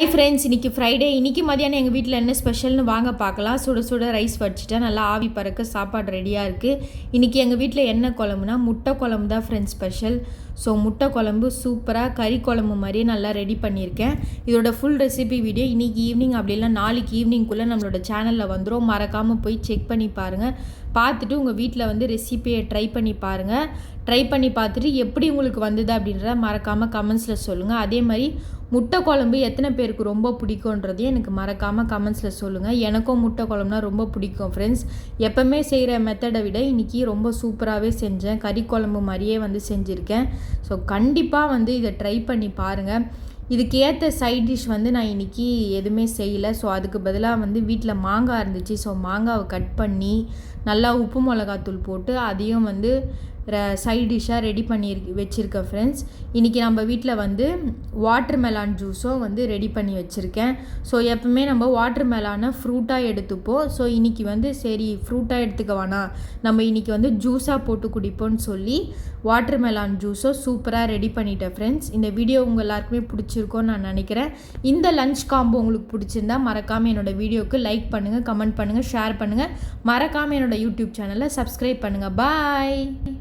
Hi friends இன்றைக்கி Friday இன்றைக்கி மதியானம் எங்கள் வீட்டில் என்ன ஸ்பெஷல்னு வாங்க பார்க்கலாம். சுட சுட ரைஸ் வச்சுட்டா நல்லா ஆவி பறக்க சாப்பாடு ரெடியாக இருக்குது இன்றைக்கி எங்கள் வீட்டில் என்ன குழம்புனா முட்டை குழம்பு தான் ஃப்ரெண்ட்ஸ் ஸ்பெஷல் ஸோ முட்டை குழம்பு சூப்பராக கறி குழம்பு மாதிரியே நல்லா ரெடி பண்ணியிருக்கேன். இதோட ஃபுல் ரெசிபி வீடியோ இன்றைக்கி ஈவினிங் அப்படி நாளைக்கு ஈவினிங்குள்ளே நம்மளோட சேனலில் வந்துடும் மறக்காமல் போய் செக் பண்ணி பாருங்கள் பார்த்துட்டு உங்கள் வீட்டில் வந்து ரெசிபியை ட்ரை பண்ணி பாருங்கள் ட்ரை பண்ணி பார்த்துட்டு எப்படி உங்களுக்கு வந்தது அப்படின்றத மறக்காமல் கமெண்ட்ஸில் சொல்லுங்கள் அதே மாதிரி முட்டை குழம்பு எத்தனை பேருக்கு ரொம்ப பிடிக்குன்றதையும் எனக்கு மறக்காமல் கமெண்ட்ஸில் சொல்லுங்கள் எனக்கும் முட்டை குழம்புனா ரொம்ப பிடிக்கும் ஃப்ரெண்ட்ஸ் எப்போவுமே செய்கிற மெத்தடை விட இன்றைக்கி ரொம்ப சூப்பராகவே செஞ்சேன். கறி குழம்பு மாதிரியே வந்து செஞ்சுருக்கேன். ஸோ கண்டிப்பாக வந்து இதை ட்ரை பண்ணி பாருங்கள் இதுக்கு ஏற்ற சைட் டிஷ் வந்து நான் இன்றைக்கி எதுவுமே செய்யலை. ஸோ அதுக்கு பதிலாக வந்து வீட்டில் மாங்காய் இருந்துச்சு. ஸோ மாங்காவை கட் பண்ணி நல்லா உப்பு மிளகாத்தூள் போட்டு அதையும் வந்து சைட் டிஷ்ஷாக ரெடி பண்ணி வச்சுருக்கேன் ஃப்ரெண்ட்ஸ் இன்றைக்கி நம்ம வீட்டில் வந்து வாட்டர் மெலான் ஜூஸும் வந்து ரெடி பண்ணி வச்சுருக்கேன். ஸோ எப்பவுமே நம்ம வாட்டர் மெலானை ஃப்ரூட்டாக எடுத்துப்போம். ஸோ இன்றைக்கி வந்து சரி ஃப்ரூட்டாக எடுத்துக்க வேணாம். நம்ம இன்றைக்கி வந்து ஜூஸாக போட்டு குடிப்போம்னு சொல்லி வாட்டர் மெலான் ஜூஸோ சூப்பராக ரெடி பண்ணிட்டேன் ஃப்ரெண்ட்ஸ் இந்த வீடியோ உங்கள் எல்லாருக்குமே பிடிச்சிருக்கோன்னு நான் நினைக்கிறேன். இந்த லஞ்ச் காம்போ உங்களுக்கு பிடிச்சிருந்தா மறக்காமல் என்னோடய வீடியோவுக்கு லைக் பண்ணுங்கள் கமெண்ட் பண்ணுங்கள் ஷேர் பண்ணுங்கள் மறக்காமல் என்னோடய யூடியூப் சேனலை சப்ஸ்கிரைப் பண்ணுங்கள் பாய்